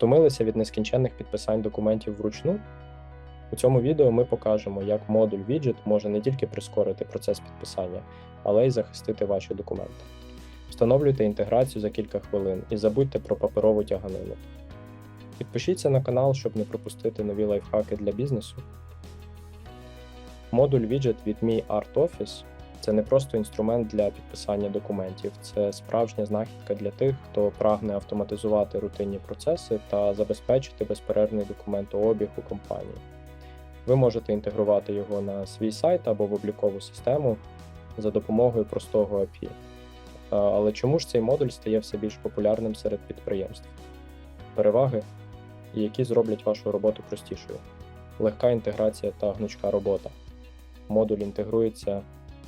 Втомилися від нескінченних підписань документів вручну? У цьому відео ми покажемо, як модуль Widget може не тільки прискорити процес підписання, але й захистити ваші документи. Встановлюйте інтеграцію за кілька хвилин і забудьте про паперову тяганину. Підпишіться на канал, щоб не пропустити нові лайфхаки для бізнесу. Модуль Widget від Office це не просто інструмент для підписання документів, це справжня знахідка для тих, хто прагне автоматизувати рутинні процеси та забезпечити безперервний документообіг у компанії. Ви можете інтегрувати його на свій сайт або в облікову систему за допомогою простого API. Але чому ж цей модуль стає все більш популярним серед підприємств? Переваги, які зроблять вашу роботу простішою, легка інтеграція та гнучка робота. Модуль інтегрується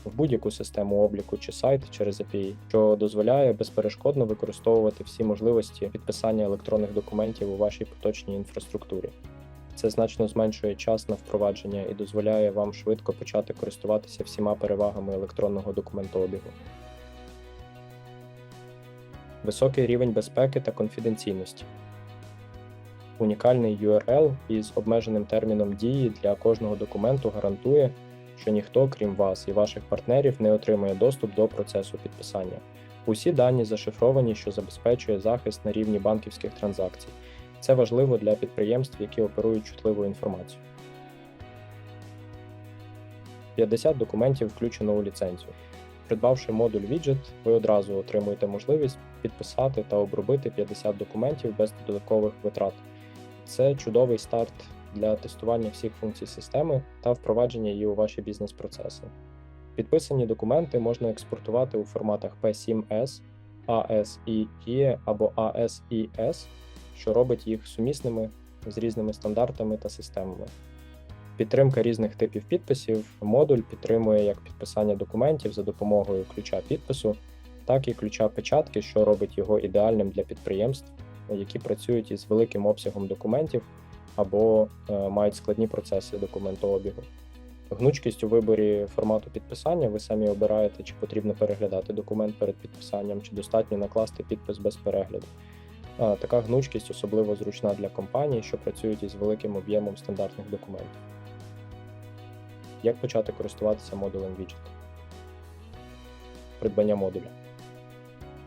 в будь-яку систему обліку чи сайт через API, що дозволяє безперешкодно використовувати всі можливості підписання електронних документів у вашій поточній інфраструктурі. Це значно зменшує час на впровадження і дозволяє вам швидко почати користуватися всіма перевагами електронного документообігу. Високий рівень безпеки та конфіденційності. Унікальний URL із обмеженим терміном дії для кожного документу гарантує, що ніхто, крім вас і ваших партнерів, не отримує доступ до процесу підписання. Усі дані зашифровані, що забезпечує захист на рівні банківських транзакцій. Це важливо для підприємств, які оперують чутливу інформацію. 50 документів включено у ліцензію. Придбавши модуль Widget, ви одразу отримуєте можливість підписати та обробити 50 документів без додаткових витрат. Це чудовий старт для тестування всіх функцій системи та впровадження її у ваші бізнес-процеси. Підписані документи можна експортувати у форматах P7S, ASIE або ASIS, що робить їх сумісними з різними стандартами та системами. Підтримка різних типів підписів. Модуль підтримує як підписання документів за допомогою ключа підпису, так і ключа печатки, що робить його ідеальним для підприємств, які працюють із великим обсягом документів або е, мають складні процеси документообігу. Гнучкість у виборі формату підписання ви самі обираєте, чи потрібно переглядати документ перед підписанням, чи достатньо накласти підпис без перегляду. Така гнучкість особливо зручна для компаній, що працюють із великим об'ємом стандартних документів. Як почати користуватися модулем Widget? Придбання модуля.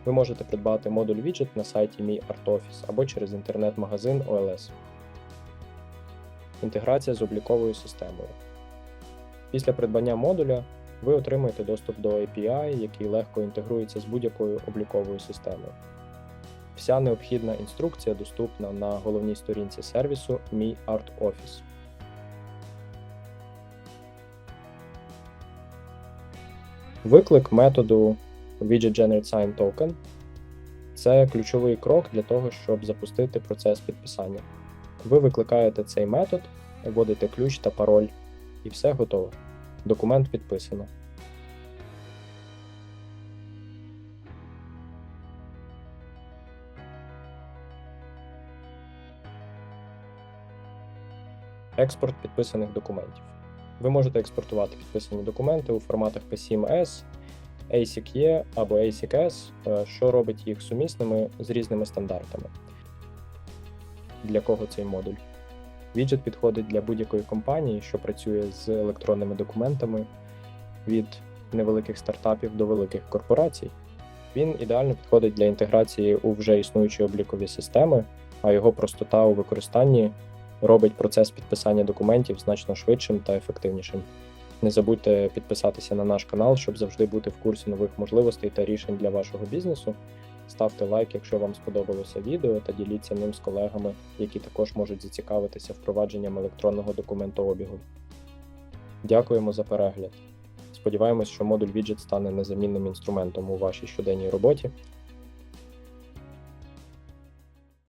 Ви можете придбати модуль Widget на сайті Mi Art Office або через інтернет-магазин OLS. Інтеграція з обліковою системою. Після придбання модуля ви отримуєте доступ до API, який легко інтегрується з будь-якою обліковою системою. Вся необхідна інструкція доступна на головній сторінці сервісу Mi Art Office. Виклик методу Widget Generate Sign Token це ключовий крок для того, щоб запустити процес підписання. Ви викликаєте цей метод, вводите ключ та пароль, і все готово. Документ підписано. Експорт підписаних документів. Ви можете експортувати підписані документи у форматах P7S, ASIC-E або ASIC-S, е, що робить їх сумісними з різними стандартами. Для кого цей модуль? Віджит підходить для будь-якої компанії, що працює з електронними документами від невеликих стартапів до великих корпорацій. Він ідеально підходить для інтеграції у вже існуючі облікові системи, а його простота у використанні робить процес підписання документів значно швидшим та ефективнішим. Не забудьте підписатися на наш канал, щоб завжди бути в курсі нових можливостей та рішень для вашого бізнесу. Ставте лайк, якщо вам сподобалося відео, та діліться ним з колегами, які також можуть зацікавитися впровадженням електронного документообігу. Дякуємо за перегляд. Сподіваємось, що модуль віджит стане незамінним інструментом у вашій щоденній роботі